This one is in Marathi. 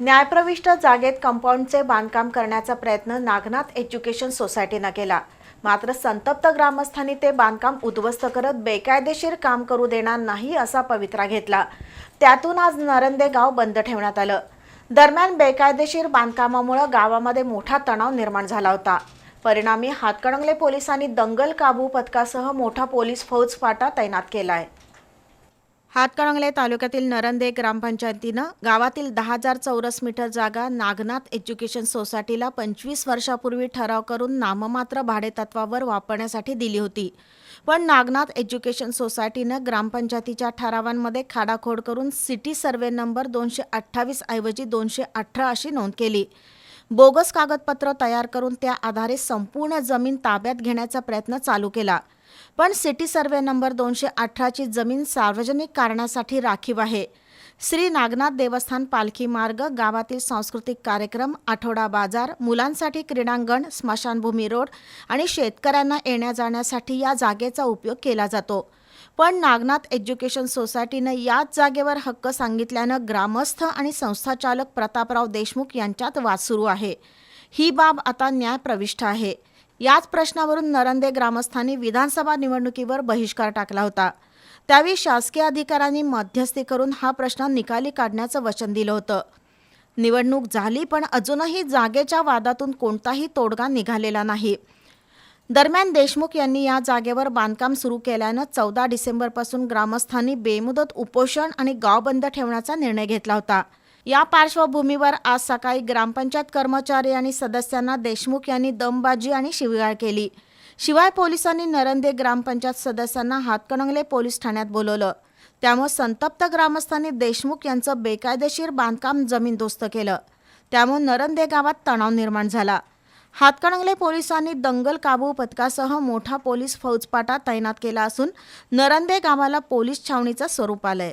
न्यायप्रविष्ट जागेत कंपाऊंडचे बांधकाम करण्याचा प्रयत्न नागनाथ एज्युकेशन सोसायटीनं केला. मात्र संतप्त ग्रामस्थांनी ते बांधकाम उद्ध्वस्त करत बेकायदेशीर काम करू देणार नाही असा पवित्रा घेतला. त्यातून आज नरंदे गाव बंद ठेवण्यात आलं. दरम्यान बेकायदेशीर बांधकामामुळे गावामध्ये मोठा तणाव निर्माण झाला होता. परिणामी हातकणंगले पोलिसांनी दंगल काबू पथकासह मोठा पोलीस फौजफाटा तैनात केला आहे हातकणंगले तालुक्यातील नरंदे ग्रामपंचायतीनं गावातील दहा हजार चौरस मीटर जागा नागनाथ एज्युकेशन सोसायटीला पंचवीस वर्षापूर्वी ठराव करून नाममात्र भाडेतत्वावर वापरण्यासाठी दिली होती. पण नागनाथ एज्युकेशन सोसायटीनं ग्रामपंचायतीच्या ठरावांमध्ये खाडाखोड करून सिटी सर्वे नंबर दोनशे अठ्ठावीस ऐवजी दोनशे अठरा अशी नोंद केली. बोगस कागदपत्र तयार करून त्या आधारे संपूर्ण जमीन ताब्यात घेण्याचा प्रयत्न चालू केला. पण सिटी सर्वे नंबर दोनशे अठराची जमीन सार्वजनिक कारणासाठी राखीव आहे. श्री नागनाथ देवस्थान पालखी मार्ग गावातील सांस्कृतिक कार्यक्रम आठवडा बाजार मुलांसाठी क्रीडांगण स्मशानभूमी रोड आणि शेतकऱ्यांना येण्या जाण्यासाठी या जागेचा उपयोग केला जातो. पण नागनाथ एज्युकेशन सोसायटीनं याच जागेवर हक्क सांगितल्यानं ग्रामस्थ आणि संस्थाचालक प्रतापराव देशमुख यांच्यात वाद सुरू आहे. ही बाब आता न्यायप्रविष्ट आहे. याच प्रश्नावरून नरंदे ग्रामस्थांनी विधानसभा निवडणुकीवर बहिष्कार टाकला होता. त्यावेळी शासकीय अधिकाऱ्यांनी मध्यस्थी करून हा प्रश्न निकाली काढण्याचं वचन दिलं होतं. निवडणूक झाली पण अजूनही जागेच्या वादातून कोणताही तोडगा निघालेला नाही. दरम्यान देशमुख यांनी या जागेवर बांधकाम सुरू केल्यानं चौदा डिसेंबरपासून ग्रामस्थांनी बेमुदत उपोषण आणि गाव बंद ठेवण्याचा निर्णय घेतला होता. या पार्श्वभूमीवर आज सकाळी ग्रामपंचायत कर्मचारी आणि सदस्यांना देशमुख यांनी दमबाजी आणि शिवीगाळ केली. शिवाय पोलिसांनी नरंदे ग्रामपंचायत सदस्यांना हातकणंगले पोलीस ठाण्यात बोलवलं. त्यामुळे संतप्त ग्रामस्थांनी देशमुख यांचं बेकायदेशीर बांधकाम जमीनदोस्त केलं. त्यामुळे नरंदे गावात तणाव निर्माण झाला. हातकणंगले पोलिसांनी दंगल काबू पथकासह मोठा पोलीस फौजपाटा तैनात केला असून नरंदे गावाला पोलीस छावणीचं स्वरूप आलंय.